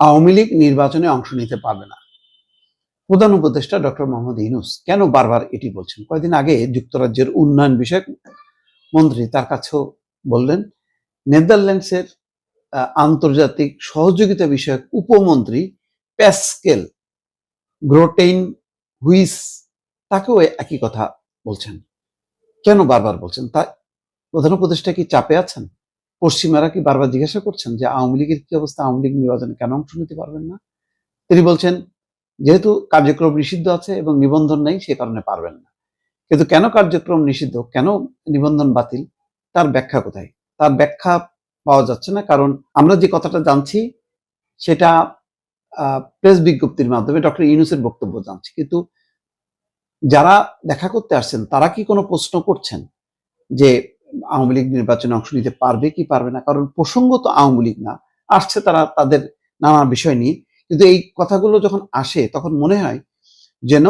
আওয়ামী লীগ নির্বাচনে অংশ নিতে পারবে না। প্রধান উপদেষ্টা ডক্টর মোহাম্মদ ইউনুস কেন বারবার এটি বলছেন? কয়েকদিন আগে যুক্তরাজ্যের উন্নয়ন বিষয়ক মন্ত্রী তার কাছেও বললেন, নেদারল্যান্ডসের আন্তর্জাতিক সহযোগিতা বিষয়ক উপমন্ত্রী প্যাসকেল গ্রোটেইন হুইস তাকেও একই কথা বলছেন। কেন বারবার বলছেন? তা প্রধান উপদেষ্টা কি চাপে আছেন? পশ্চিমারা কি বারবার জিজ্ঞাসা করছেন যে আওয়ামী লীগের কি অবস্থা? আওয়ামী লীগ নির্বাচনে কেন অংশ নিতে পারবেন না? তিনি বলছেন, যেহেতু কার্যক্রম নিষিদ্ধ আছে এবং নিবন্ধন নেই, সে কারণে পারবেন না। কিন্তু কেন কার্যক্রম নিষিদ্ধ? কেন নিবন্ধন বাতিল? তার ব্যাখ্যা কোথায়? তার ব্যাখ্যা পাওয়া যাচ্ছে না, কারণ আমরা যে কথাটা জানছি, সেটা প্রেস বিজ্ঞপ্তির মাধ্যমে ডক্টর ইউনুসের বক্তব্য জানছি। কিন্তু যারা দেখা করতে আসছেন, তারা কি কোনো প্রশ্ন করছেন যে আওয়ামী লীগ নির্বাচনে অংশ নিতে পারবে কি পারবে না? কারণ প্রসঙ্গ তো আওয়ামী লীগ না। আসছে তারা তাদের নানা বিষয় নিয়ে। কিন্তু এই কথাগুলো যখন আসে, তখন মনে হয় যেন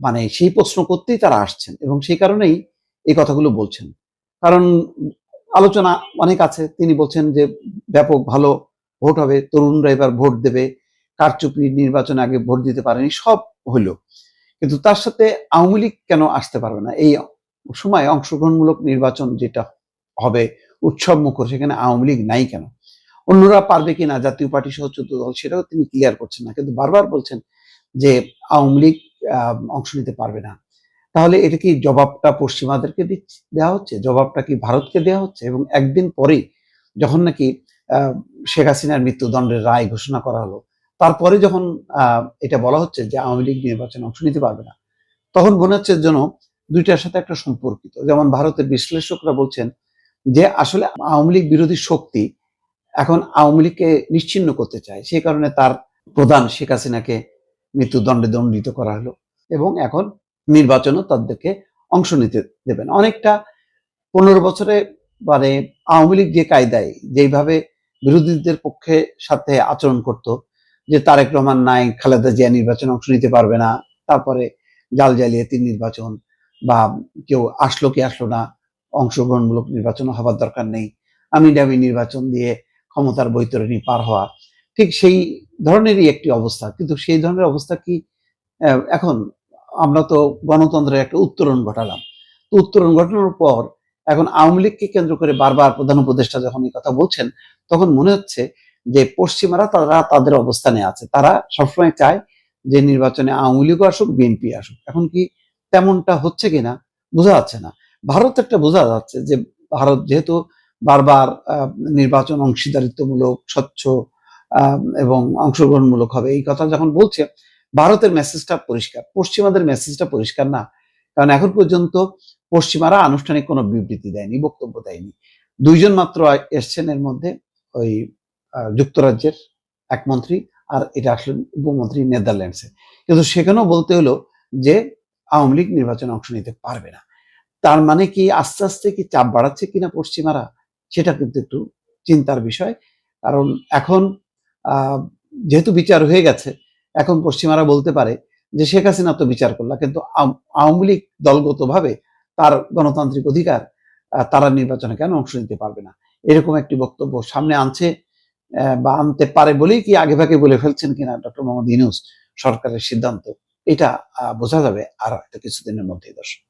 মানে সেই প্রশ্ন করতেই তারা আসছেন এবং সেই কারণেই এই কথাগুলো বলছেন। কারণ আলোচনা অনেক আছে। তিনি বলছেন যে, ব্যাপক ভালো ভোট হবে। তরুণরা এবার ভোট দেবে। কারচুপি নির্বাচনে আগে ভোট দিতে পারেনি। সব হইল। কিন্তু তার সাথে আওয়ামী লীগ কেন আসতে পারবে না? এই সময় অংশগ্রহণমূলক নির্বাচন যেটা হবে, উৎসব মুখর, সেখানে আওয়ামী লীগ নাই কেন? অন্যরা পারবে কিনা জাতীয় পার্টি সহ চোদ্দ দল, সেটাও তিনি ক্লিয়ার করছেন না। কিন্তু বারবার বলছেন যে আওয়ামী লীগ অংশ নিতে পারবে না। তাহলে এটা কি জবাবটা পশ্চিমাদেরকে দেওয়া হচ্ছে? জবাবটা কি ভারতকে দেওয়া হচ্ছে? এবং একদিন পরেই যখন নাকি শেখ হাসিনার মৃত্যুদণ্ডের রায় ঘোষণা করা হলো, তারপরে যখন এটা বলা হচ্ছে যে আওয়ামী লীগ নির্বাচনে অংশ নিতে পারবে না, তখন মনে হচ্ছে যেন দুইটার সাথে একটা সম্পর্কিত। যেমন ভারতের বিশ্লেষকরা বলছেন যে আসলে আওয়ামী লীগ বিরোধী শক্তি এখন আওয়ামী লীগকে নিশ্চিন্ন করতে চায়। সেই কারণে তার প্রধান শেখ হাসিনাকে মৃত্যুদণ্ডে দণ্ডিত করা হলো এবং এখন নির্বাচনও তাদেরকে অংশ নিতে দেবেন। অনেকটা পনেরো বছরে মানে আওয়ামী লীগ যে কায়দায় যেইভাবে বিরোধীদের পক্ষে সাথে আচরণ করত, যে তারেক রহমান নাই, খালেদা জিয়া নির্বাচনে অংশ নিতে পারবে না, তারপরে জাল জালিয়াতি নির্বাচন বা কেউ আসলো কি আসলো না, অংশগ্রহণমূলক নির্বাচন হবার দরকার নেই আমি ডামি নির্বাচন দিয়ে ক্ষমতার বৈতরণী পার হওয়া, ঠিক সেই ধরনেরই একটি অবস্থা। কিন্তু সেই ধরনের অবস্থা কি এখন আমরা তো গণতন্ত্রের একটা উত্তরণ ঘটালাম। তো উত্তরণ ঘটানোর পর এখন আওয়ামী লীগকে কেন্দ্র করে বারবার প্রধান উপদেষ্টা যখন এই কথা বলছেন, তখন মনে হচ্ছে যে পশ্চিমারা তারা তাদের অবস্থানে আছে। তারা সবসময় চায় যে নির্বাচনে আওয়ামী লীগও আসুক, বিএনপি আসুক। এখন কি তেমনটা হচ্ছে কিনা বোঝা যাচ্ছে না। ভারত একটা বোঝা যাচ্ছে যে ভারত যেহেতু বারবার নির্বাচন অংশীদারিত্বমূলক, স্বচ্ছ এবং অংশগ্রহণমূলক হবে। এই কথা যখন বলছে, ভারতের মেসেজটা পরিষ্কার। পশ্চিমাদের মেসেজটা পরিষ্কার না। কারণ এখন পর্যন্ত পশ্চিমারা আনুষ্ঠানিক কোনো বিবৃতি দেয়নি, বক্তব্য দেয়নি। দুইজন মাত্র এসছেন এর মধ্যে ওই যুক্তরাজ্যের এক মন্ত্রী আর এটা আসলে উপমন্ত্রী নেদারল্যান্ডসে। কিন্তু সেখানেও বলতে হলো যে আওয়ামী লীগ নির্বাচনে অংশ নিতে পারবে না। তার মানে কি আস্তে আস্তে কি চাপ বাড়াচ্ছে কিনা পশ্চিমারা, সেটা কিন্তু একটু চিন্তার বিষয়। কারণ এখন যেহেতু বিচার হয়ে গেছে, এখন পশ্চিমারা বলতে পারে যে শেখ হাসিনা তো বিচার করলা, কিন্তু আওয়ামী লীগ দলগতভাবে তার গণতান্ত্রিক অধিকার তারা নির্বাচনে কেন অংশ নিতে পারবে না? এরকম একটি বক্তব্য সামনে আনছে বা আনতে পারে বলেই কি আগে ভাগে বলে ফেলছেন কিনা ডক্টর মোহাম্মদ ইউনুস সরকারের সিদ্ধান্ত। এটা বোঝা যাবে আর হয়তো কিছুদিনের মধ্যেই দর্শক।